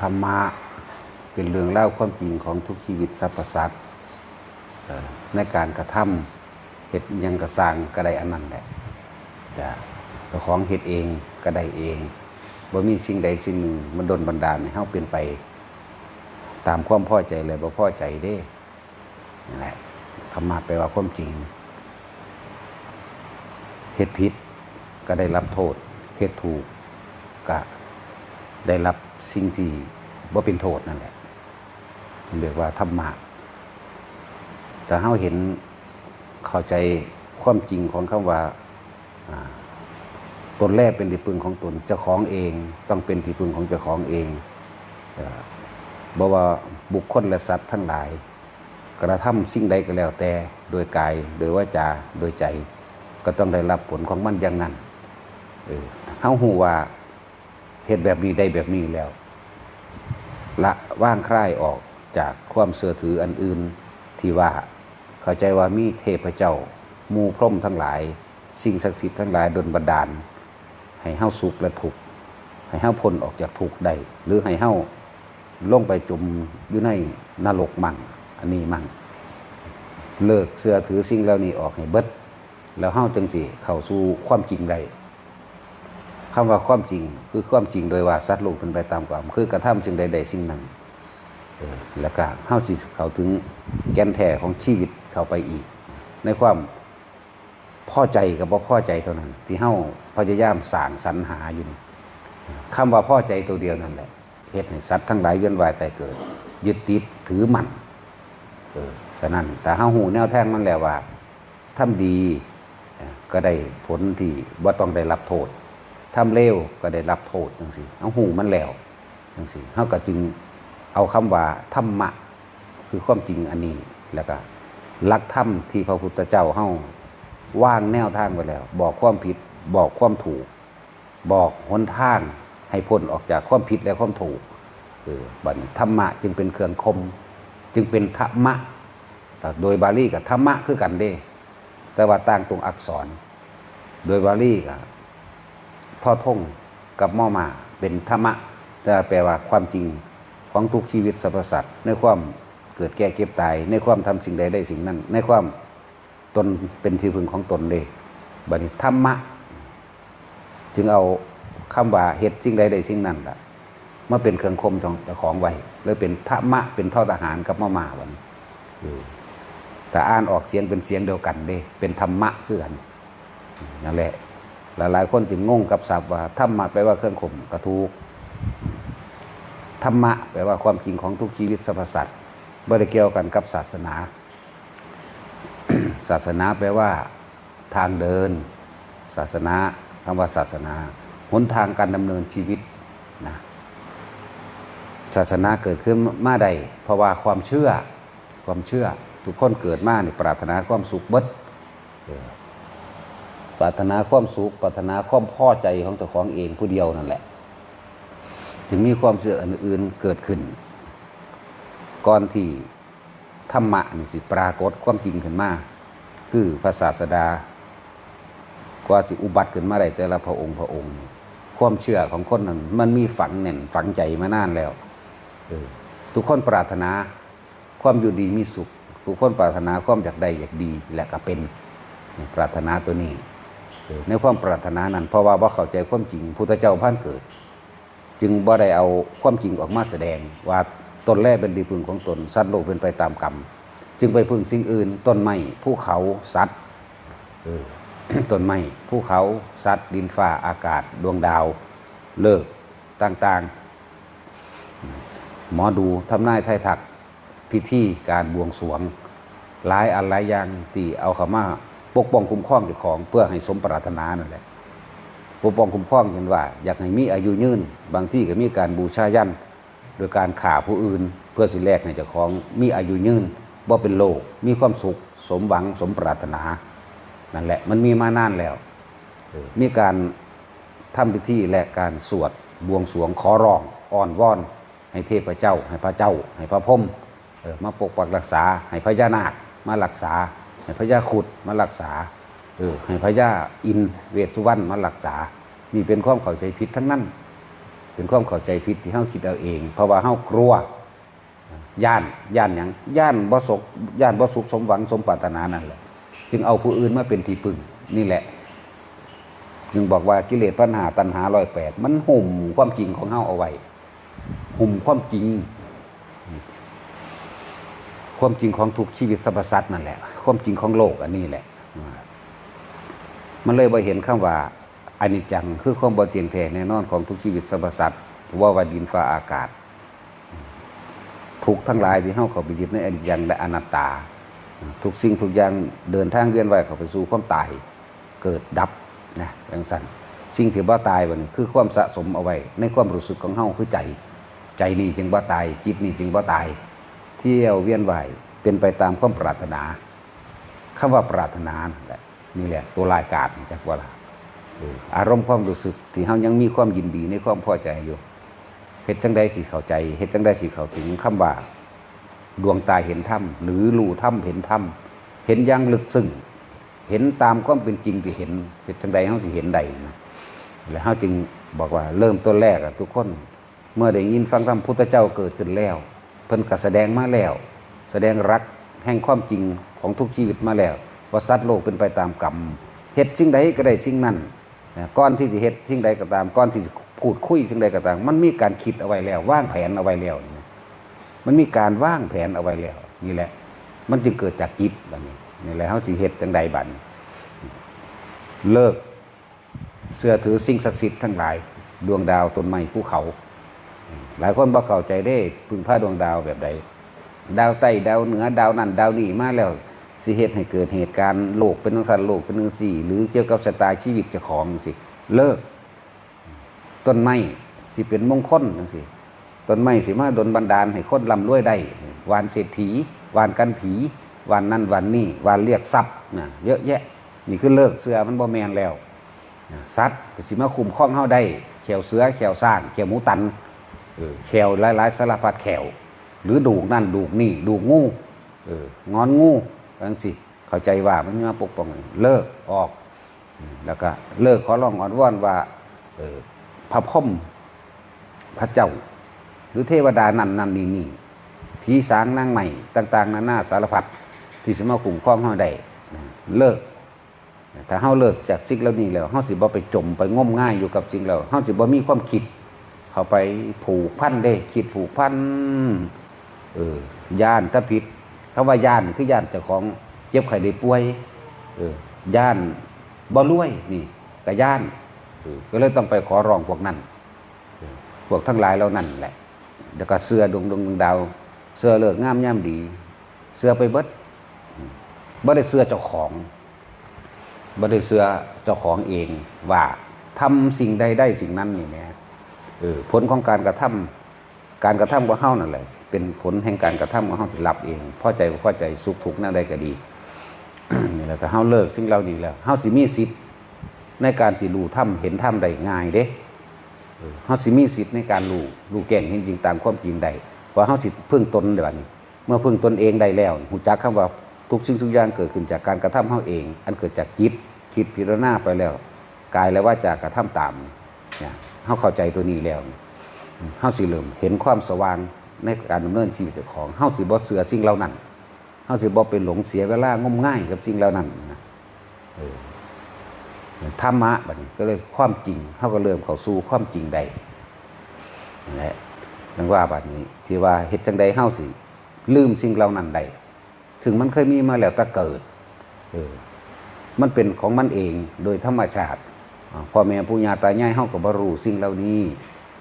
ธรรมะ เป็นเรื่องเล่าความจริงของทุกชีวิตสรรพสัตว์ในการกระทำเหตุยังกระสร้างก็ไดอันนั้นแหละจะเจ้าของเหตุเองก็ไดเองบ่มีสิ่งใดสิ่งหนึ่งมันดนบันดาลให้เฮาเป็นไป ตามความพอใจเลยบ่พอใจเด้นั่นแหละธรรมะแปลว่าความจริงเหตุผิดก็ได้รับโทษเหตุถูกก็ได้รับ สิ่งที่ว่าเป็นโทษนั่นแหละเรียกว่าธรรมะแต่เฮาเห็นเข้าใจความจริงของคำว่าอ่าตนแรกเป็นที่พึ่งของตนเจ้าของเอง ต้องเป็นที่พึ่งของเจ้าของเองเอ่อบ่ว่าบุคคลและสัตว์ทั้งหลาย กระทำสิ่งใดก็แล้วแต่โดยกายโดยวาจาโดยใจ ก็ต้องได้รับผลของมันอย่างนั้นเฮาฮู้ว่า เหตุแบบนี้ได้แบบนี้แล้ว ละว่างคลายออกจากความเสื่อถืออันอื่นที่ว่า เข้าใจว่ามีเทพเจ้ามูพรหมทั้งหลาย สิ่งศักดิ์สิทธิ์ทั้งหลายดลบันดาล ให้เฮาสุขและทุกให้เฮาพ้นออกจากทุกได้หรือให้เฮาลงไปจมอยู่ในนรกมั่งอันนี้มั่งเลิกเสื้อถือสิ่งเหล่านี้ออกให้เบิด แล้วเฮาจึงสิเข้าสู่ความจริงได้ คำว่าความจริง คือความจริงโดยว่าสัตว์โลกเป็นไปตามความ คือกระทำสิ่งใดใดสิ่งนั้นเออแล้วก็เฮาสิเข้าถึงแก่นแท้ของชีวิตเข้าไปอีก ในความพอใจกับบ่พอใจเท่านั้น ที่เฮาพยายามสางสรรหาอยู่นี่คำว่าพอใจตัวเดียวนั่นแหละเฮ็ดให้สัตว์ทั้งหลายเวียนว่ายแต่เกิด ยึดติดถือมั่นเออฉะนั้นแต่เฮาหูแนวแท่งมันแล้วว่าทำดีก็ได้ผลที่บ่ต้องได้รับโทษ ทำเลวก็ได้รับโทษจังซี่เฮาหูมันแล้วจังซี่เฮาก็จึงเอาคำว่าธรรมะ คือความจริงอันนี้แล้วก็หลักธรรมที่พระพุทธเจ้าเฮาว่างแนวทางไว้แล้ว บอกความผิดบอกความถูก บอกหนทางให้พ้นออกจากความผิดและความถูกเออบัดนี้ธรรมะจึงเป็นเครื่องคม จึงเป็นธรรมะแต่โดยบาลีกับธรรมะคือกันเด้ แต่ว่าต่างตรงอักษร โดยบาลีกับ ท่อท่งกับมอมาเป็นธรรมะแต่แปลว่าความจริงของทุกชีวิตสรรพสัตว์ในความเกิดแก่เก็บตาย ในความทำสิ่งใดได้สิ่งนั้น ในความตนเป็นที่พึงของตนเลยบันี้ธรรมะ จึงเอาคำว่าเหตุสิ่งใดได้สิ่งนั้นละมาเป็นเครื่องคมของของไว้เลยเป็นธรรมะเป็นท่อทหารกับมะมาวันแต่อ่านออกเสียงเป็นเสียงเดียวกันเด้เป็นธรรมะเพื่อนนั่นแหละ หลายๆ คนจึงงงกับศัพท์ว่าธรรมะแปลว่าเครื่องข่มกระทูกธรรมะแปลว่าความจริงของทุกชีวิตสรรพสัตว์ไม่ได้เกี่ยวกันกับศาสนา ศาสนาแปลว่าทางเดิน ศาสนาคำว่าศาสนาหนทางการดำเนินชีวิตนะศาสนาเกิดขึ้นมาใดเพราะว่าความเชื่อความเชื่อ ทุกคนเกิดมานี่ปรารถนาความสุขเบิด ปรารถนาความสุขปรารถนาความพ่อใจของเจ้าของเองผู้เดียวนั่นแหละ จึงมีความเชื่ออื่นเกิดขึ้น ก่อนที่ธรรมะนี่สิปรากฏความจริงขึ้นมาคือพระศาสดากว่าสิอุบัติขึ้นมาได้แต่ละพระองค์พระองค์ ความเชื่อของคนนั้นมันมีฝังแน่นฝังใจมานานแล้วทุกคนปรารถนาความอยู่ดีมีสุข ทุกคนปรารถนาความอยากได้อยากดีและก็เป็น ปรารถนาตัวนี้ ในความปรารถนานั้นเพราะว่าบ่เข้าใจความจริงพุทธเจ้าพันเกิด จึงบ่ได้เอาความจริงออกมาแสดง ว่าตนแรกเป็นดีพึงของตน สัตว์โลกเป็นไปตามกรรม จึงไปพึ่งสิ่งอื่น ต้นไม้ภูเขาสัตว์ต้นไม้ภูเขาสัตว์ ดินฟ้าอากาศ ดวงดาวเลิกต่างๆ หมอดูทำนายไทายทักพิธีการบวงสรวงหลายอันหลายอย่างที่เอาเขามา ปกป้องคุ้มครองเจ้าของเพื่อให้สมปรารถนานั่นแหละปกป้องคุ้มครองเห็นว่า อยากให้มีอายุยืน บางที่ก็มีการบูชายันโดยการข่าผู้อื่น เพื่อสิแลกให้เจ้าของมีอายุยืนบ่เป็นโลกมีความสุข สมหวังสมปรารถนานั่นแหละมันมีมานานแล้ว มีการทำพิธีและการสวดบวงสรวงขอร้องอ้อนวอน ให้เทพเจ้า ให้พระเจ้า ให้พระพรหมมาปกปักรักษา ให้พญานาคมารักษา ให้พญาขุดมารักษาเออให้พญาอินเวสสุวรรณมารักษา นี่เป็นความเข้าใจผิดทั้งนั้น เป็นความเข้าใจผิดที่เฮาคิดเอาเอง เพราะว่าเฮากลัวย่านย่านหยังย่านบ่สกย่านบ่สุขสมหวังสมปรารถนานั่นแหละจึงเอาผู้อื่นมาเป็นที่พึ่งนี่แหละ จึงบอกว่ากิเลสปัญหาตัณหาร้อยแปดมันห่มความจริงของเฮาเอาไว้ห่มความจริง ความจริงของทุกชีวิตสรรพสัตว์นั่นแหละ ความจริงของโลกอันนี้แหละ มันเลยบ่เห็นคำว่าอันิจจังคือความบ่เที่ยงแท้แน่นอนของทุกชีวิตสรรพสัตว์ว่าว่าดินฟ้าอากาศ ทุกทั้งหลายที่เฮาเข้าไปยึดในอนิจจังและอนัตตา ทุกสิ่งทุกอย่างเดินทางเวียนว่ายเข้าไปสู่ความตายเกิดดับนะอย่างสั้นสิ่งที่บ่ตายวันคือความสะสมเอาไว้ ในความรู้สึกของเฮาคือใจ ใจนี่จึงบ่ตาย จิตนี่จึงบ่ตาย เที่ยวเวียนว่ายเป็นไปตามความปรารถนาคำว่าปรารถนานั่นแหละนี่แหละตัวรายการจากว่าละอารมณ์ความรู้สึกที่เฮายังมีความยินดีในความพอใจอยู่เฮ็ดจังใดสิเข้าใจเฮ็ดจังใดสิเข้าถึงคำว่าดวงตาเห็นธรรมหรือรู้ธรรมเห็นธรรมเห็นอย่างลึกซึ้งเห็นตามความเป็นจริงที่เห็นเป็นจังใดเฮาสิเห็นใดนะแล้วเฮาจึงบอกว่าเริ่มต้นแรกอะทุกคน เมื่อได้ยินฟังธรรมพุทธเจ้าเกิดขึ้นแล้ว เพิ่นก็แสดงมาแล้ว แสดงรักแห่งความจริงของทุกชีวิตมาแล้ว ว่าสัตว์โลกเป็นไปตามกรรมเฮ็ดสิ่งใดก็ได้สิ่งนั้นก่อนที่จะเฮ็ดสิ่งใดก็ตามก่อนที่จะพูดคุยสิ่งใดก็ตาม มันมีการคิดเอาไว้แล้ววางแผนเอาไว้แล้วมันมีการวางแผนเอาไว้แล้ว นี่แหละ มันจึงเกิดจากจิตแบบนี้นี่แหละเขาสิเหตุจังใดบันเลิกเสื้อถือสิ่งศักดิ์สิทธิ์ทั้งหลาย ดวงดาวต้นไม้ภูเขา หลายคนบ่เข้าใจได้พึ่งพาดวงดาวแบบใด ดาวใต้ดาวเหนือดาวนั่นดาวนี่มาแล้วสิเหตุให้เกิดเหตุการณ์โลกเป็นทังสันโลกเป็นทังสี่ หรือเกี่ยวกับชะตาชีวิตเจ้าของสิเลิก ต้นไม้ที่เป็นมงคลจังสิต้นไม้สิมาดนบันดาลให้คนร่ำรวยได้วานเศรษฐีวานกันผีวานนั่นวานนี่วานเรียกทรัพย์นะเยอะแยะ นี่คือเลิกเสือมันบ่แมนแล้วนะสัตว์ก็สิมาคุมข้องเฮาได้แขวเสือแขวสร้างแขวหมูตันอ แขวหลายๆสารพัดแขวหรือดูกนั่นดูกนี่ดูกงูเอองอนงูจังสิเข้าใจว่ามันมาปกป้องเลิกออก แล้วก็เลิกขอร้องอ่อนวอนว่าเออพระพรหมพระเจ้า หรือเทวดานั่นนั่นนี่นี่ผีสางนางใหม่ต่าง ๆนานาสารพัดที่สมาคุ้มครองเฮาได้เลิกถ้าเฮาเลิกจากสิ่งเหล่านี้แล้วเฮาสิบ่ไปจมไปงมง่ายอยู่กับสิ่งเหล่าเฮาสิบ่มีความคิด เข้าไปผูกพันเด้คิดผูกพันเออย่านถ้าผิดคำว่าย่านคือย่านเจ้าของเจ็บไข้ได้ป่วย เออย่านบ่รวยนี่ก็ย่านก็เลยต้องไปขอร้องพวกนั้นพวกทั้งหลายเหล่านั้นแหละ แล้วก็เสื้อดวงดวงดาว เสื้อเลิกงามย่ำดี เสื้อไปเบิดบ่ได้เสื้อเจ้าของบ่ได้เสื้อเจ้าของเอง ว่าทำสิ่งใดได้สิ่งนั้นนี่แหละ เออผลของการกระทำการกระทำของเฮานั่นแหละ เป็นผลแห่งการกระทำของเฮาที่รับเองพอใจบ่พอใจสุขทุกข์นั่นใดก็ดีนี่แหละแต่เฮาเลิกสิ่งเหล่านี้แล้วเฮาสิมีสิทธิ์ในการสิรู้ถ้ำเห็นถ้ำได้ง่ายเด้เออเฮาสิมีสิทธิ์ในการรู้รู้แก่งเห็นจริงตามความจริงได้ว่าเฮาสิพึ่งตนได้บัดนี้ เมื่อพึ่งตนเองได้แล้วหูจักคำว่าทุกสิ่งทุกอย่างเกิดขึ้นจากการกระทำเฮาเอง อันเกิดจากจิตคิดพิจารณาไปแล้วกายและว่าจากกระทำตามเนี่ย เฮาเข้าใจตัวนี้แล้วเฮาสิเริ่มเห็นความสว่างในการดำเนินชีวิตของเฮาสิบ่เสือสิ่งเหล่านั้นเขาสิบ่เป็นหลงเสียเวลางมง่ายกับสิ่งเหล่านั้นนะธรรมะบัดนี้ก็เลยความจริงเขาก็เริ่มเข้าสู่ความจริงได้นั่นแหละนังว่าบัดนี้ที่ว่าเฮ็ดจังใดเฮาสิลืมสิ่งเหล่านั้นได้ถึงมันเคยมีมาแล้วแต่เกิดเออมันเป็นของมันเองโดยธรรมชาติ พ่อแม่ปู่ย่าตายายเฮาก็บ่รู้สิ่งเหล่านี้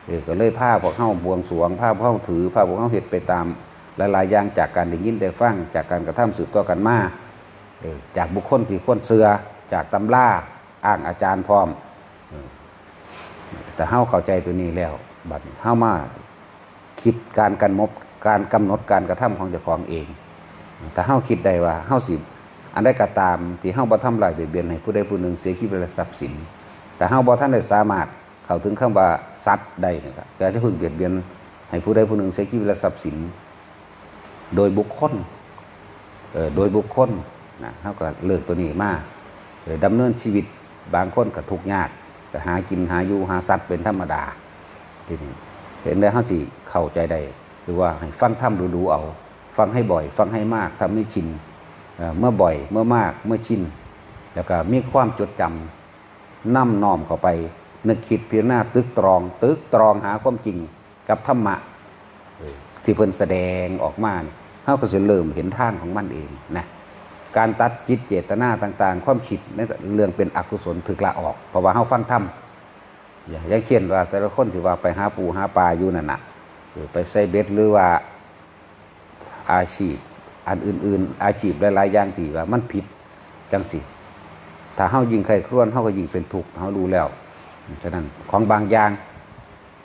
เออก็เลยพาพวกเฮาบวงสวงพาพวกเฮาถือพาพวกเฮาเฮ็ดไปตามหลายๆอย่างจากการได้ยินได้ฟังจากการกระทำสืบต่อกันมาจากบุคคลที่คนเสือจากตำราอ้างอาจารย์พร้อม แต่เฮาเข้าใจตัวนี้แล้วบัดเฮามาคิดการกันมบการกำหนดการกระทำของเจ้าของเอง แต่เฮาคิดได้ว่าเฮาสิอันใดก็ตามที่เฮาบ่ทำลายเบียดเบียนให้ผู้ใดผู้หนึ่งเสียชีวิตและทรัพย์สิน แต่เฮาบ่ท่านได้สามารถเข้าถึงคำว่าสัตว์ได้นะครับแต่จะพึงเบียดเบียนให้ผู้ใดผู้หนึ่งเสียชีวิตและทรัพย์สิน โดยบุคคลเอ่อโดยบุคคลนะเขาก็เลิกตัวนี้มาเอ่อดำเนินชีวิตบางคนก็ทุกข์ยากก็หากินหาอยู่หาสัตว์เป็นธรรมดาทีนี้เห็นได้เฮาสิเข้าใจได้หรือว่าให้ฟังธรรมดูๆเอา ฟังให้บ่อย ฟังให้มากทำให้ชินเอ่อเมื่อบ่อยเมื่อมากเมื่อชิน แล้วก็มีความจดจำ น้ำน้อมเข้าไป นึกคิดเพียงหน้าตึกตรอง ตึกตรองหาความจริงกับธรรมะที่เพิ่นแสดงออกมาเนี่ยเฮาก็สิเริ่มเห็นทางของมันเองนะการตัดจิตเจตนาต่าง ๆ ความคิดในเรื่องเป็นอกุศลถึกละออก เพราะว่าเฮาฟังธรรมอย่างอย่างเช่นว่า แต่ละคนที่ว่าไปหาปูหาปลาอยู่นั่นน่ะหรือไปใส่เบ็ดหรือว่าอาชีพอันอื่น ๆ อาชีพหลายๆอย่างที่ว่ามันผิดจังสิ ถ้าเฮายิงใครครวนเฮาก็ยิงเป็นทุกข์เฮารู้แล้วฉะนั้นของบางอย่าง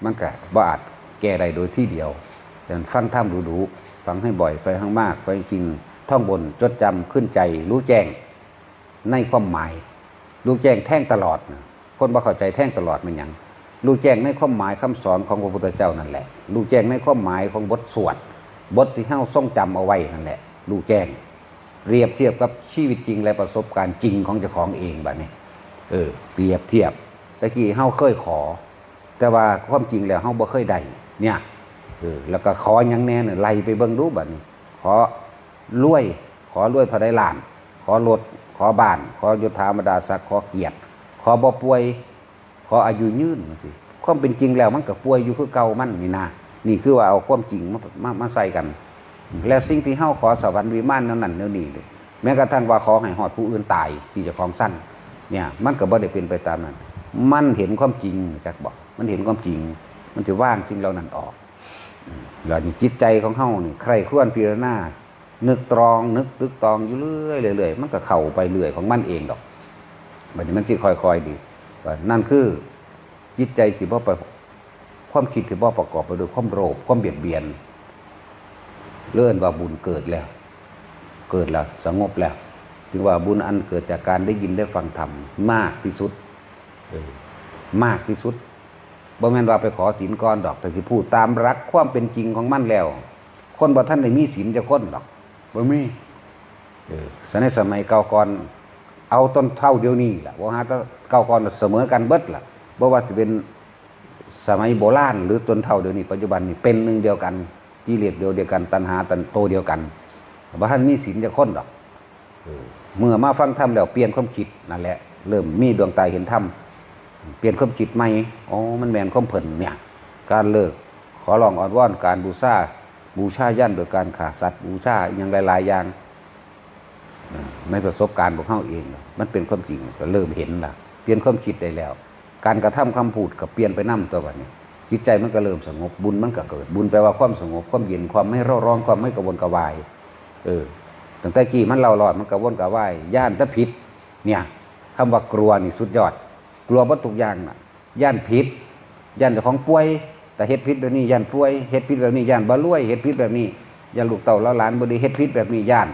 มันก็บ่อาจแก้ได้โดยที่เดียวฉะนั้นฟังธรรมดูๆฟังให้บ่อยฟังให้มากฟังจริงท่องบนจดจำขึ้นใจ รู้แจ้งในความหมาย รู้แจ้งแท่งตลอดคนบ่เข้าใจแท่งตลอดมันยังรู้แจ้งในความหมายคำสอนของพระพุทธเจ้านั่นแหละรู้แจ้งในความหมายของบทสวดบทที่เฮาทรงจำเอาไว้นั่นแหละรู้แจ้ง เปรียบเทียบกับชีวิตจริง และประสบการณ์จริงของเจ้าของเองแบัดนี้เออ เปรียบเทียบตะกี้เฮาเคยขอ แต่ว่าความจริงแล้วเฮาบ่เคยได้เนี่ยเออแล้วก็ขอหยังแน่เนี่ยไล่ไปเบิ่งดูบัดนี้ ขอรวย ขอรวยเท่าใดล้าน ขอรถขอบ้าน ขอยศถาบรรดาศักดิ์ขอเกียรติ ขอบ่ป่วย ขออายุยืนสิความเป็นจริงแล้วมันก็ป่วยอยู่คือเก่ามันนี่นะนี่คือว่าเอาความจริงมามามาใส่กัน และสิ่งที่เฮาขอสวรรค์วิมานนั้นนั่นเนี่นี่เลยแม้กระทั่งว่าขอให้หอดผู้อื่นตายที่จะของสั้นเนี่ยมันก็บ่ได้เป็นไปตามนั้น มันเห็นความจริงจักบอก มันเห็นความจริง มันจะว่างสิ่งเหล่านั้นออกอืมแล้วนี่จิตใจของเฮานี่ใครครวญพิจารณานึกตรองนึกตึกตรองอยู่เรื่อยๆเรื่อยๆมันก็เข้าไปเรื่อยของมันเองดอกบัดนี้มันสิค่อยๆดีนั่นคือจิตใจสิบ่ประความคิดที่บ่ประกอบไปด้วยความโลภความเบียดเบียน เลื่อนว่าบุญเกิดแล้ว เกิดแล้วสงบแล้วถึงว่าบุญอันเกิดจากการได้ยินได้ฟังธรรมมากที่สุดเออมากที่สุดบ่แม่นว่าไปขอศีลก่อนดอกแต่สิพูดตามรักความเป็นจริงของมันแล้ว คนบ่ท่านได้มีศีลจะคนดอกบ่มีเออสมัยสมัยเก่าก่อน เอาต้นเท่าเดียวนี้ล่ะบ่ฮะแต่เก่าก่อนเสมอกันเบิดล่ะบ่ว่าสิเป็นสมัยโบราณหรือต้นเท่าเดียวนี้ปัจจุบันนี่เป็นหนึ่งเดียวกัน กิเลสเดียวเดียวกัน ตัณหาตันโตเดียวกันบ่ท่านมีศีลจะค้นหรอกเมื่อมาฟังธรรมแล้วเปลี่ยนความคิดนั่นแหละ เริ่มมีดวงตาเห็นธรรมเปลี่ยนความคิดใหม่อ๋อมันแมนความเพิ่นเนี่ยการเลิกขอลองอ่อนว่อนการบูชาบูชายันโดยการขาสัตว์บูชาอย่างหลาย ๆ อย่างเออในประสบการณ์ของเขาเอง มันเป็นความจริงก็เริ่มเห็นละเปลี่ยนความคิดได้แล้ว การกระทำคำพูดก็เปลี่ยนไปนํตัววันนี้ จิตใจมันก็เริ่มสงบบุญมันก็เกิด บุญแปลว่าความสงบความเย็นความไม่เร่าร้อนความไม่กระวนกระวาย เออตั้งแต่กี้มันเล่าหลอดมันกระวนกระวายย่านถ้าผิดเนี่ยคำว่ากลัวนี่สุดยอด กลัววัตถุกอย่างน่ะย่านผิดย่านเจ้าของป่วย แต่เฮ็ดผิดแบบนี้ย่านป่วยเฮ็ดผิดแบบนี้ย่านบ่รวยเฮ็ดผิดแบบนี้ย่านลูกเต่าแล้วหลานบดีเฮ็ดผิดแบบนี้ย่าน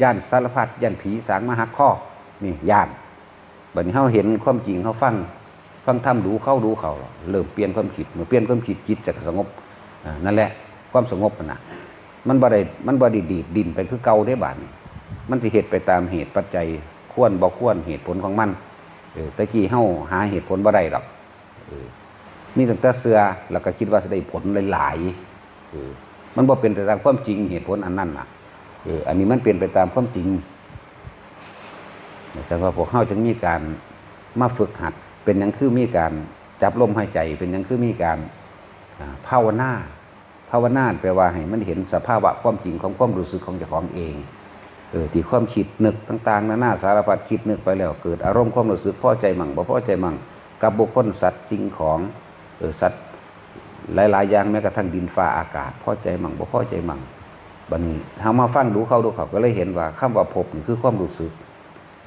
ย่านสารพัดย่านผีสางมหักข้อนี่ย่านบัดนี้เฮาเห็นความจริงเฮาฟัง ฟังทำดูเข้าดูเขาเริ่มเปลี่ยนความคิดเมื่อเปลี่ยนความคิดจิตจะสงบนั่นแหละความสงบนะนะมันบ่ได้มันบ่ด้ดีดดินไปคือเก่าได้บาดนี้มันสิเหตุไปตามเหตุปัจจัยควรบ่ควรเหตุผลของมันเออตะกี้เฮาหาเหตุผลบ่ได้หรอกเออมีตั้งแต่เสือแล้วก็คิดว่าจะได้ผลหลายๆมันบ่เป็นไปตามความจริงเหตุผลอันนั้นน่ะเอออันนี้มันเป็นไปตามความจริงแต่ว่าพวกเขาจึงมีการมาฝึกหัด เป็นยังคือมีการจับลมหายใจ เป็นยังคือมีการภาวนาภาวนาแปลว่าให้มันเห็นสภาวะความจริงของความรู้สึกของเจ้าของเองเออที่ความคิดนึกต่างๆนานาสารพัดคิดนึกไปแล้ว เกิดอารมณ์ความรู้สึกพอใจมั่งบ่พอใจมั่งกับบุคคลสัตว์สิ่งของเออสัตว์หลายๆอย่างแม้กระทั่งดินฟ้าอากาศพอใจมั่งบ่พอใจมั่งบัดนี้เฮามาฟังดูเขาดูเขาก็เลยเห็นว่าคำว่าภพนี่คือความรู้สึก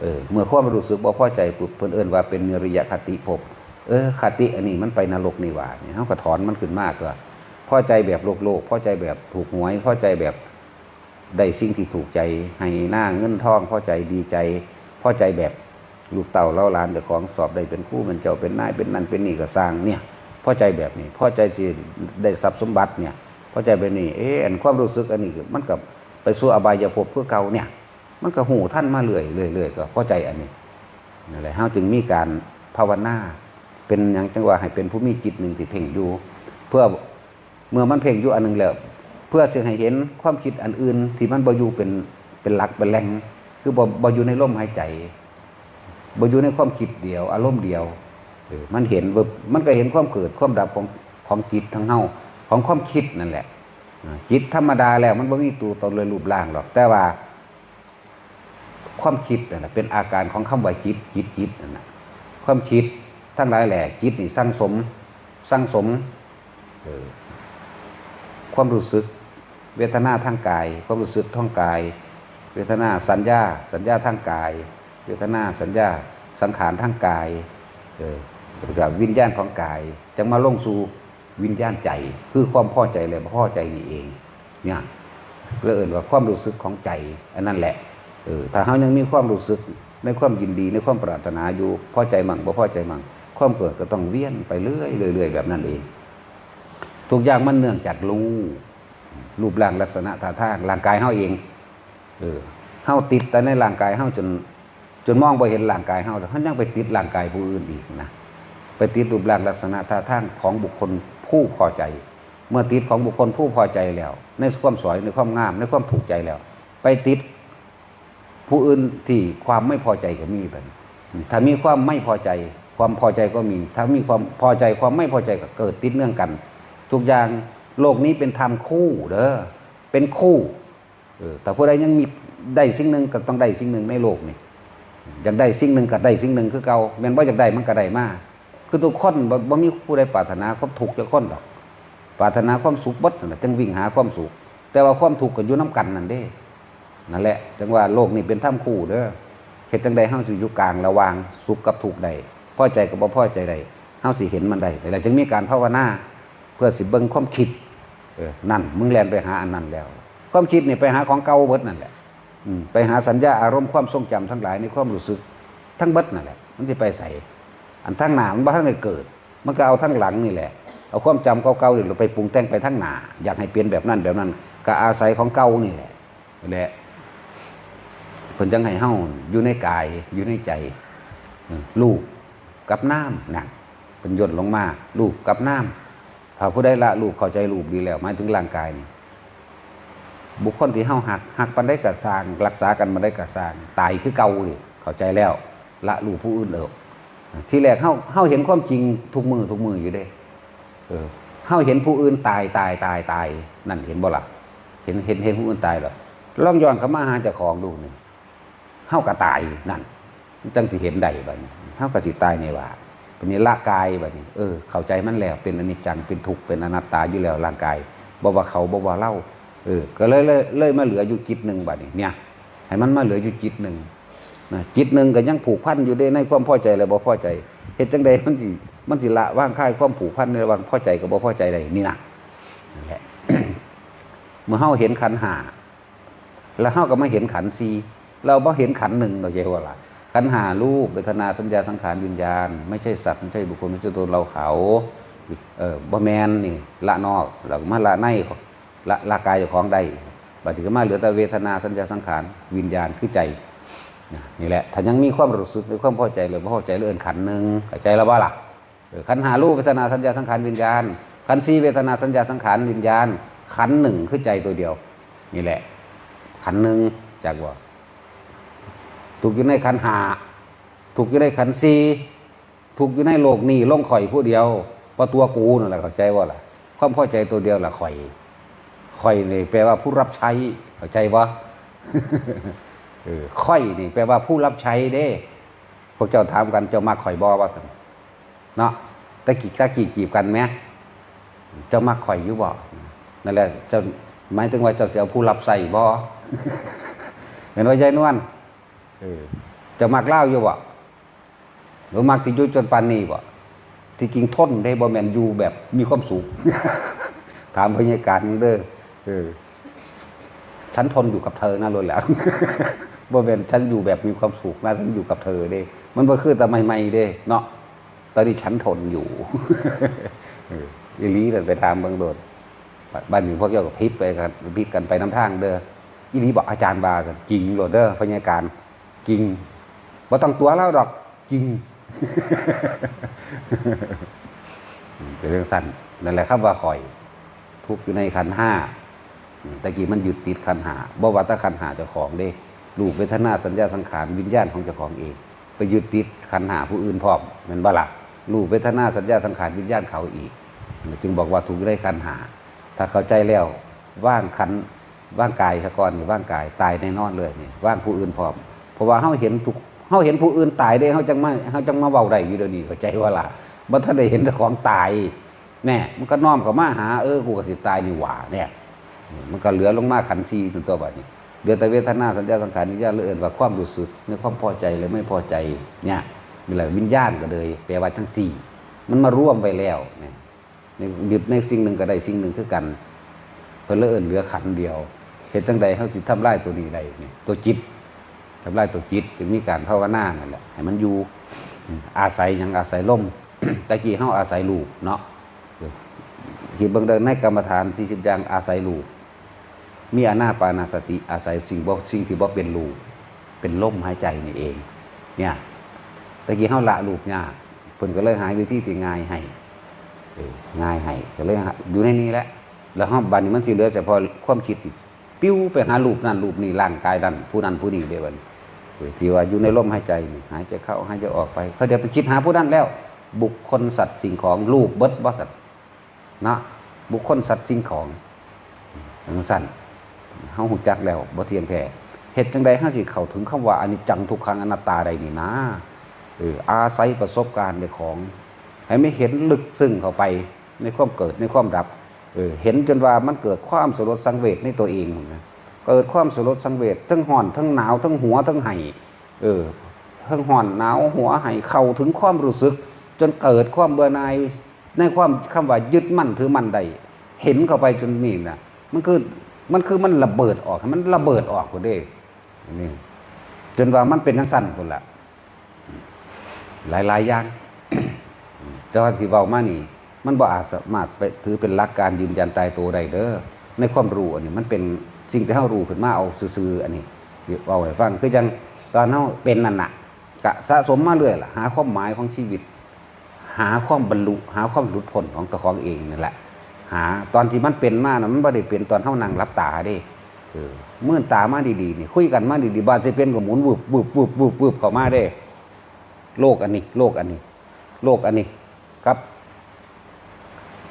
เออเมื่อความรู้สึกบ่พอใจปุ๊บเพิ่นเอิ้นว่าเป็นนิริยคติภพเออคติอันนี้มันไปนรกนี่หว่าเนี่ยเฮาก็ถอนมันขึ้นมากว่าพอใจแบบโลกโลกพอใจแบบถูกหวยพอใจแบบได้สิ่งที่ถูกใจให้หน้าเงินทองพอใจดีใจพอใจแบบลูกเต่าเล่าหลานเจ้าของสอบได้เป็นคู่เป็นเจ้าเป็นนายเป็นนั่นเป็นนี่ก็สร้างเนี่ยพอใจแบบนี้พอใจที่ได้ทรัพย์สมบัติเนี่ยพอใจแบบนี้เอ๊ะอันความรู้สึกอันนี้มันกับไปสู่อบายภพเพื่อเก่าเนี่ย มันก็หูท่านมาเรื่อยเรื่อยเรื่อยก็เข้าใจอันนี้นั่นแหละเฮาจึงมีการภาวนาเป็นอย่างจังว่าให้เป็นผู้มีจิตหนึ่งที่เพ่งอยู่พื่อเมื่อมันเพ่งอยู่อันหนึ่งแล้ว เพื่อสิให้เห็นความคิดอันอื่น ที่มันบอยู่เป็นเป็นหลักเป็นแหล่งคือบ่บ่อยู่ในลมหายใจบอยู่ในความคิดเดียว อารมณ์เดียวอมันเห็นมันก็เห็นความเกิดความดับของของจิตทั้งเฮาของความคิดนั่นแหละจิตธรรมดาแล้วมันบ่มีตัวตนเลยรูปร่างหรอกแต่ว่า ความคิดนะเป็นอาการของคำว่าจิตจิตจิตนะความคิดทั้งหลายแหละจิตนี่สร้างสมสร้างสมเออความรู้สึก เวทนาทางกาย ความรู้สึกทางกาย เวทนาสัญญา สัญญาทางกาย เวทนาสัญญาสังขารทางกายเออกับวิญญาณของกายจะมาลงสู่วิญญาณใจ คือความพอใจเลยพ่อใจนี่เอง เนี่ยเรียกเอ่นว่าความรู้สึกของใจ อันนั้นแหละ เออถ้าเขายังมีความรู้สึกในความยินดีในความปรารถนาอยู่พอใจมั่งบ่พอใจมั่งความเกิดก็ต้องเวียนไปเรื่อยเรื่อยๆแบบนั้นเองทุกอย่างมันเนื่องจากรู้รูปร่างลักษณะท่าทางร่างกายเฮาเองเออเฮาติดแต่ในร่างกายเฮาจน จนมองไปเห็นร่างกายเฮาแล้วเฮายังไปติดร่างกายผู้อื่นอีกนะไปติดรูปร่างลักษณะท่าทางของบุคคลผู้พอใจ เมื่อติดของบุคคลผู้พอใจแล้ว ในความสวยในความงามในความถูกใจแล้ว ไปติด ผู้อื่นที่ความไม่พอใจก็มีแบบถ้ามีความไม่พอใจ ความพอใจก็มี ถ้ามีความพอใจความไม่พอใจก็เกิดติดเนื่องกัน ทุกอย่างโลกนี้เป็นธรรมคู่เด้อเป็นคู่เออแต่ผู้ใดยังมีได้สิ่งหนึ่งก็ต้องได้สิ่งหนึ่งในโลกนี่อยากได้สิ่งหนึ่งก็ได้สิ่งหนึ่งคือเก่าแม้นว่าอยากได้มันก็ได้มาก คือทุกคนบ่มีผู้ใดปรารถนาความทุกจะคนดอกปรารถนาความสุขบดนั่นแหละจึงวิ่งหาความสุข แต่ว่าความทุกก็อยู่น้กันนั่นเด้ นั่นแหละจังว่าโลกนี้เป็นถ้ำคู่เด้อเฮ็ดจังใดเฮาสิอยู่กลางระวางสุขกับทุกข์ใดพ่อใจกับบ่พอใจใดเฮาสิเห็นมันได้แล้วจึงมีการภาวนาเพื่อสิเบิ่งความคิดเออนั่นมึงแล่นไปหาอันนั้นแล้ว ความคิดนี่ไปหาของเก่าเบิดนั่นแหละอืไปหาสัญญาอารมณ์ความทรงจำทั้งหลายในความรู้สึกทั้งเบิดนั่นแหละมันสิไปใส่อันทั้งหนามันบ่ทันได้เกิด มันก็เอาทั้งหลังนี่แหละเอาความจำเก่าๆนี่เราไปปรุงแต่งไปทั้งหนาอยากให้เปลี่ยนแบบนั้นแบบนั้น ก็อาศัยของเก่านี่แหละนั่นแหละ เพิ่นจังให้เฮาอยู่ในกายอยู่ในใจลูกกับน้ำนั่นเป็นย่นลงมาลูกกับน้ำถ้าผู้ใดละลูกเข้าใจลูกดีแล้วหมายถึงร่างกายนี่บุคคลที่เฮาหักหักปันได้กระสางรักษากันมาได้กระสางตายคือเก่านี่เข้าใจแล้ว ละลูกผู้อื่นเออที่แรกเฮาเฮาเห็นความจริงทุกมือทุกมืออยู่เด้เออเฮาเห็นผู้อื่นตายตายตายตายนั่นเห็นบ่ล่ะเห็นเห็นเห็นผู้อื่นตายหรอลองย้อนเข้ามาหาเจ้าของดูหนี่ง เฮาก็ตายนั่นจังสิเห็นได้บัดนี้เฮาก็สิตายในว่าเป็นนี้ละกายบัดนี้ เออ เข้าใจมันแล้ว เป็นอนิจจังเป็นทุกข์เป็นอนัตตาอยู่แล้วร่างกายบ่ว่าเขาบ่ว่าเล่าเออ ก็เลยเลยเลยมาเหลืออยู่จิตหนึ่งบัดนี้เนี่ยให้มันมาเหลืออยู่จิตหนึ่งนะจิตหนึ่งก็ยังผูกพันอยู่ได้ในความพอใจและบ่พอใจเฮ็ดจังใดมันสิมันสิละว่างคลายความผูกพันในระหว่างพอใจกับบ่พอใจได้นี่นะนั่นแหละเมื่อเฮาเห็นขันหาแล้วเฮาก็มาเห็นขันธ์สี่ เราบ่เห็นขันหนึ่งเราเยว่าละขันหารูปเวทนาสัญญาสังขารวิญญาณ ไม่ใช่สัตว์ไม่ใช่บุคคลไม่ใช่ตัวเราเขาเออบ่แมนนี่ละนอกแล้วก็มาละในละละกายของใดบัดนี้ก็มาเหลือแต่เวทนาสัญญาสังขารวิญญาณคือใจนี่แหละถ้ายังมีความรู้สึกหรือความพอใจหรือบ่พอใจหรือเอื่นขันหนึ่งใจแล้วว่าล่ะขันหารูปเวทนาสัญญาสังขารวิญญาณ ขันธ์สี่เวทนาสัญญาสังขารวิญญาณ ขันหนึ่งคือใจตัวเดียว นี่แหละ ขันหนึ่งจากว่า ถูกอยู่ในขันหาถูกอยู่ในขันซีถูกอยู่ในโลกนี้ล่องข่อยผู้เดียวพระตัวกูนั่นแหละเข้าใจว่าล่ะ ความพอใจตัวเดียวล่ะข่อยข่อยนี่แปลว่าผู้รับใช้เข้าใจวะเออข่อยนี่แปลว่าผู้รับใช้เด้ พวกเจ้าถามกันเจ้ามาข่อยบอว่าสันเนาะตะกี้ตะกี้จีบกันไหมเจ้ามาข่อยอยู่บ่นั่นแหละเจ้าหมายถึงว่าเจ้าเสียผู้รับใส่บ่เห็นว่าใจนวล จะมักเล่าอยู่บ่หรือมักสิยุจนปานนี้บ่ที่จริงทนได้บ่แมนอยู่แบบมีความสุขถามพยาการเด้อเออฉันทนอยู่กับเธอนะล้นแล้วบ่แมนฉันอยู่แบบมีความสุขนะฉันอยู่กับเธอเด้ มันบ่คือแต่ใหม่ๆเด้ เนาะตอนนี้ฉันทนอยู่อออีลีเลยไปตามเบิ่งโดดบ้านหนึ่งพวกเจ้าก็พิษไปกันพิษกันไปน้ำทางเด้ออีนี้บอกอาจารย์บากันจริงโหลดเด้อพยาการ จริงบ่ต้องตัวเล่าดอกจริงเป็นเรื่องสั้นนั่นแหละครับว่าคอย ทุกอยู่ในขันห้าตะกี้มันหยึดติดขันหาบ่ว่าตะขันหาเจ้าของเด้รูปเวทนาสัญญาสังขารวิญญาณของเจ้าของเอง ไปหยึดติดขันหาผู้อื่นพร้อมมันบ่ละรูปเวทนาสัญญาสังขารวิญญาณเขาอีก จึงบอกว่าทุกข์อยู่ในขันหา ถ้าเข้าใจแล้วว่างขันว่างกายซะก่อนว่างกายตายแน่นอนเลยนี่ว่างผู้อื่นพร้อม เพราะว่าเฮาเห็นทุกเฮาเห็นผู้อื่นตายเด้เฮาจังมาเฮาจังมาเว้าได้อยู่เดี๋ยวนี้เข้าใจว่าล่ะบ่ทันได้เห็นเจ้าของตายแน่มันก็น้อมเข้ามาหาเออกูก็สิตายนี่หว่าเนี่ยมันก็เหลือลงมาขันซีตัวบัดนี้เหลือแต่เวทนาสัญญาสังขารวิญญาณเลือเอื่นว่าความรู้สึกในความพอใจหรือไม่พอใจเนี่ยนี่แหละวิญญาณก็เลยแปลว่าทั้งสี่มันมาร่วมไปแล้วเนี่ยในยึดในสิ่งหนึ่งก็ได้สิ่งหนึ่งคือกันเพิ่นเลยเอิ้นเหลือขันเดียวเฮ็ดจังใดเฮาสิทำลายตัวนี้ได้นี่ตัวจิต ทำลายตัวจิตจึงมีการภาวนานั่นแหละให้มันอยู่อาศัยยังอาศัยลมตะกี้เฮาอาศัยลูกเนาะที่เบิ่งเดินในกรรมฐาน40อย่างอาศัยลูกมีอานาปานาสติอาศัยสิ่งบ่สิ่งที่บ่เป็นลูกเป็นลมหายใจนี่เอง เนี่ยตะกี้เฮาละลูกยากเพิ่นก็เลยหายวิธีที่ง่ายให้เออง่ายให้ก็เลยอยู่ในนี้แหละแล้วห้องบัดนมันสิเหลือแต่พอความคิดปิ้วไปหารูปนั่นรูปนี้ร่างกายนั่นผู้นั้นผู้นี้เดียวกันเออ ที่ว่าอยู่ในลมหายใจหายใจเข้าหายใจออกไปเขาเดี๋ยวไปคิดหาผู้นั้นแล้ว บุคคลสัตว์สิ่งของรูปเบิดบ่สัตว์นะบุคคลสัตว์สิ่งของจังสั่นเฮาหูจักแล้วบ่เทียงแท้เฮ็ดจังใดเฮาสิเข้าถึงคำว่าอนิจจังทุกขังอนัตตาใดนี่นะเอออาศัยประสบการณ์ในของให้ไม่เห็นลึกซึ้งเข้าไปในความเกิดในความดับเออเห็นจนว่ามันเกิดความสลดสังเวชในตัวเองนะ เกิดความสลดสังเวชทั้งห่อนทั้งหนาวทั้งหัวทั้งไห้เออทั้งห่อนหนาวหัวไห้เข้าถึงความรู้สึก จนเกิดความเบื่อหน่ายในความคำว่ายึดมั่นถือมั่นใดเห็นเข้าไปจนนี่นะมันคือมันคือมันระเบิดออกมันระเบิดออกคนเด้นี่จนว่ามันเป็นทั้งสั้นคนละหลายๆอย่างแต่ว่าที่เว้ามานี่ มันบ่อาจสามารถไปถือเป็นหลักการยืนยันตายตัวใดเด้อในความรู้อันนี้มันเป็น สิ่งที่เฮารู้ขึ้นมาเอาซื่อๆอันนี้เว้าให้ฟังคือจังตอนเฮาเป็นนั่นน่ะกะสะสมมาเรื่อยล่ะหาความหมายของชีวิต หาความบรรลุ หาความหลุดพ้นของตัวของเองนั่นแหละ หาตอนที่มันเป็นมานะมันบ่ได้เป็นตอนเฮานั่งรับตาเด้เออมื่นตามาดีๆนี่คุยกันมาดีๆบ้านสิเป็นก็หมุนวึบวึบวึบวึบวึบเข้ามาเด้ โลกอันนี้ โลกอันนี้ โลกอันนี้กับ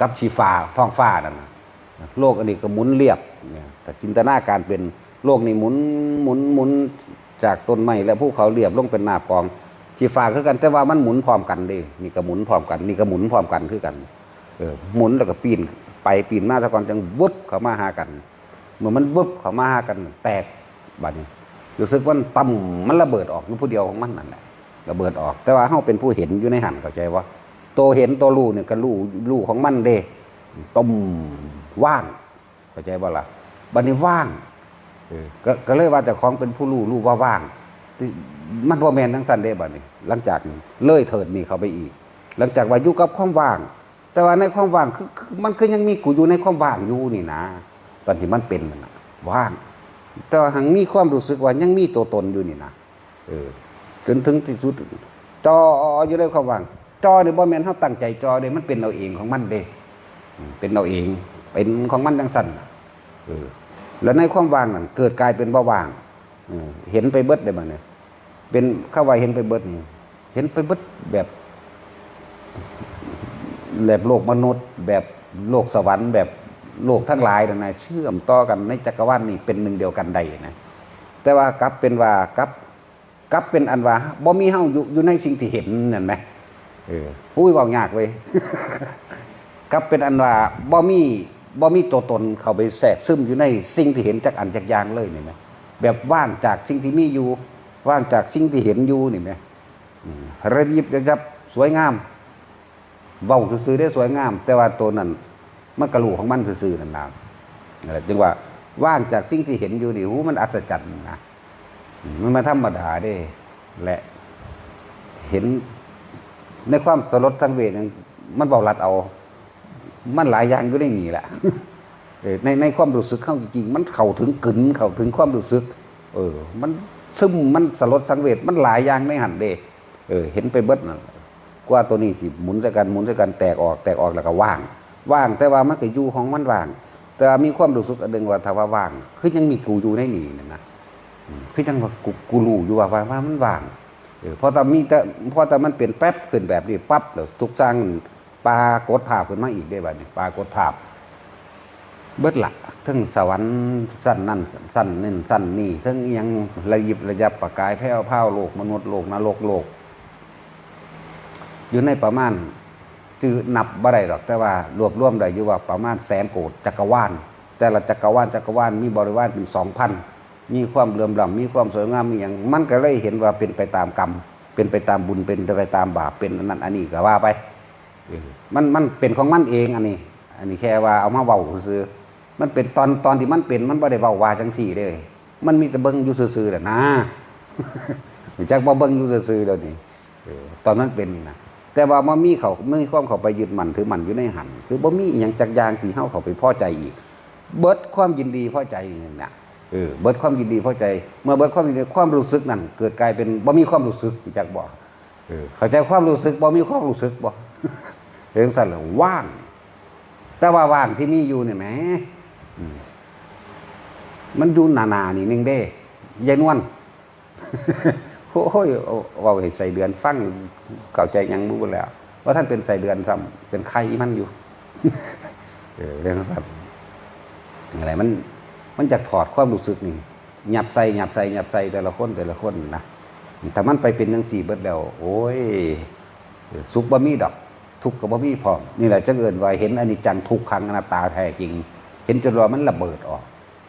กับชีฟ้าท้องฟ้านั่นโลกอันนี้ก็หมุนเรียบ เนี่ยแต่จินตนาการเป็นโลกนี้หมุนหมุนหมุนจากต้นไม้และภูเขาเรียบลงเป็นหน้ากองชีฟ้าคือกันแต่ว่ามันหมุนพร้อมกันเด้นี่ก็หมุนพร้อมกัน นี่ก็หมุนพร้อมกันคือกันเออหมุนแล้วก็ปีนไปปีนมาซะกอนจังวุบเข้ามาหากันเมื่อมันวุบเข้ามาหากัน แตกบัดนี้รู้สึกว่าตั้มมันระเบิดออกอยู่ผู้เดียวของมันนั่นแหละระเบิดออก แต่ว่าเฮาเป็นผู้เห็นอยู่ในหันเข้าใจว่าตัวเห็นตัวรู้เนี่ยก็รู้รู้ของมันเด้ต้มว่าง เข้าใจบ่ล่ะบัดนี้ว่างก็ก็เลยว่าเจะของเป็นผู้รู้รู้ว่าว่างที่มันบ่แม่นทั้งสั้นเด้บัดนี้ หลังจากนี้เลยเถิดนี่เขาไปอีก หลังจากว่าอยู่กับความว่าง แต่ว่าในความว่างคือมันคือยังมีกูอยู่ในความว่างอยู่นี่นะ ตอนที่มันเป็นมันะว่าง แต่ว่าหังมีความรู้สึกว่ายังมีตัวตนอยู่นี่นะเออจนถึงที่สุดจออยู่ในความว่างจอเนี่ยบ่แม่นเฮาตั้งใจจอเด้มันเป็นเอาเองของมันเด้เป็นเอาเอง เป็นของมันจังซั่นน่ะเออแล้วในความว่างนั่นเกิดกลายเป็นบ่ว่างเออเห็นไปเบิดได้บ่เนี่ยเป็นเข้าว่าเห็นไปเบิดนี่เห็นไปเบิดแบบแบบโลกมนุษย์ แบบโลกสวรรค์ แบบโลกทั้งหลายนั่นนะเชื่อมต่อกันในจักรวาลนี่เป็นหนึ่งเดียวกันได้นะแต่ว่ากลับเป็นว่ากลับกลับเป็นอันว่าบ่มีเฮาอยู่อยู่ในสิ่งที่เห็นนั่นไหมเอออุ้ยเว้ายากเว้ยครับเป็นอันว่าบ่มี บ่มีตัวตนเข้าไปแทรกซึมอยู่ในสิ่งที่เห็นจากอันจากอย่างเลยนี่ไหมแบบว่างจากสิ่งที่มีอยู่ ว่างจากสิ่งที่เห็นอยู่นี่ไหมระยิบระยับสวยงามเว้าซื่อได้สวยงาม แต่ว่าตัวนั้นมันกระลูกของมันซื่อๆนั่นนะนั่นแหละจึงว่าว่างจากสิ่งที่เห็นอยู่นี่หูมันอัศจรรย์นะมันมาธรรมดาเด้และเห็นในความสลดสังเวชนั้นมันเบาลัดเอา มันหลายอย่างก็ได้หนีแหละในในความรู้สึกเข้าจริงๆมันเข้าถึงกึนเข้าถึงความรู้สึก เออ มันซึมมันสลดสังเวชมันหลายอย่างในหันเดเออ เห็นไปเบิดนั่นกว่าตัวนี้สิหมุนใส่กันหมุนใส่กันแตกออกแตกออกแล้วก็ว่าง ว่างแต่ว่ามันก็อยู่ของมันว่าง แต่มีความรู้สึกอันหนึงว่าถ้าว่าว่าง คือยังมีกูอยู่ในนี่นั่นะคือจังว่ากูกูรู้อยู่ว่าว่ามันว่างเออพราะแต่มีแต่เพราะแต่มันเป็นแป๊บขึ้นแบบนี้ปั๊บแล้วทุกสร้าง ปรากฏภาพขึ้นมาอีกได้บัดนี้ปรากฏภาพ เบิดละทั้งสวรรค์สั้นนั่นสั้นนี่สั้นนี่ทั้งอิหยังระยิบระยับประกายแผ่วพราโลกมนุษย์โลกนรกโลก อยู่ในประมาณจือนับบ่ได้หรอกแต่ว่ารวบรวมได้อยู่ว่าประมาณแสนโกดจักรวาลแต่ละจักรวาลจักรวาลมีบริวารเป็นสองพันมีความเลื่อมล้ำมีความสวยงามมีอย่างมันก็เลยเห็นว่าเป็นไปตามกรรม เป็นไปตามบุญเป็นไปตามบาปเป็นนั้นอันนี้ก็ว่าไป มันมันเป็นของมันเองอันนี้ อันนี้แค่ว่าเอามาเว้าซื่อมันเป็นตอนตอนที่มันเป็นมันบ่ได้เว้าวาจังสี่เลย มันมีแต่เบิ่งอยู่ซื่อๆแหละนะจักบ่เบิ่งอยู่ซื่อๆเดี๋ยวนี้เออตอนนั้นเป็นนะแต่ว่าบ่มีเขาไม่ีความเขาไปยึดมั่นถือมั่นอยู่ในหันคือบ่มีอย่างจักยางที่เฮาเขาไปพอใจอีก เบิดความยินดีพอใจนี่นะเออเบิดความยินดีพอใจ เมื่อเบิดความยินดีความรู้สึกนั่นเกิดกลายเป็นบ่มีความรู้สึกจักบ่เออเข้าใจความรู้สึกบ่มีความรู้สึกบ่ เรื่องสั่นเหรอว่าง แต่ว่าว่างที่มีอยู่เนี่ยแหมมันอยู่หนาๆนี่นึงเด้ยายนวลโอ้ยเอาเว่าให้ใส่เดือนฟังเข้าใจยังรู้แล้ว ว่าท่านเป็นใส่เดือนซ้ำเป็นใครมันอยู่เรื่องสัตว์อะไรมัน มันจะถอดความรู้สึกนี่หยับใส่หยับใส่หยับใส่แต่ละคนแต่ละคนนะแต่มันไปเป็นจังสี่เบิดแล้ว โอ้ยสุขบ่มีดอก ทุกข์ก็บ่มีพร้อมนี่แหละจังเอิญว่าเห็นอนิจจังทุกขังอนัตตาแท้จริง เห็นจนว่ามันระเบิดออก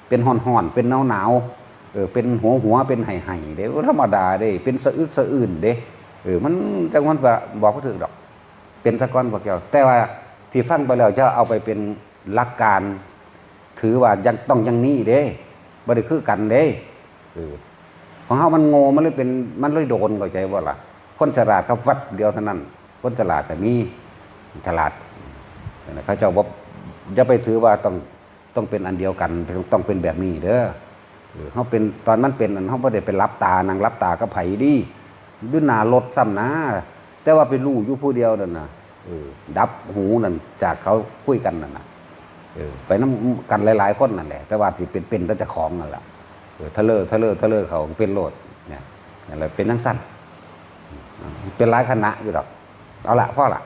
เป็นห่อนๆเป็นหนาวๆเออเป็นหัวหัวเป็นไห่ๆเด้ธรรมดาเด้ เป็นสะอึดสะอื่นเด้เออมันจังมันว่าบอกบ่ถูกดอก เป็นสะก้อนบ่เกี่ยวแต่ว่าที่ฟังไปแล้วจะเอาไปเป็นหลักการ ถือว่ายังต้องอยังนี้เด้บ่ได้คือกันเด้เออของเฮามันโง่มันเลยเป็นมันเลยโดนเข้าใจบ่าล่ะคนฉลาดก็วัดเดียวเท่านั้นคนฉลาดแต่มี ฉลาดเขาเจ้าบอกจะไปถือว่าต้องต้องเป็นอันเดียวกันต้องต้องเป็นแบบนี้เด้อเออเขาเป็นตอนมันเป็นอันเขาไม่ได้เป็นรับตานางรับตาก็ไผดีด้วยหนารถซ้ำนะแต่ว่าเป็นรู้อยู่ผู้เดียวนั่นนะเออดับหูนั่นจากเขาคุยกันนั่นนะเออไปน้ำกันหลาย ๆ คนนั่นแหละ แต่ว่าสิเป็นเป็นแต่จะของนั่นแหละเออทะเลอทะเลอทะเลอเขาเป็นโลดเนี่ยนั่นแหละเป็นทั้งสั้นเป็นหลายคณะอยู่ดอก เอาละพ่อละ